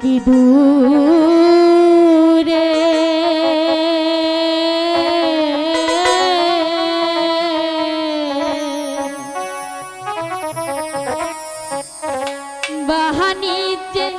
কি দূরে? বাহানিতে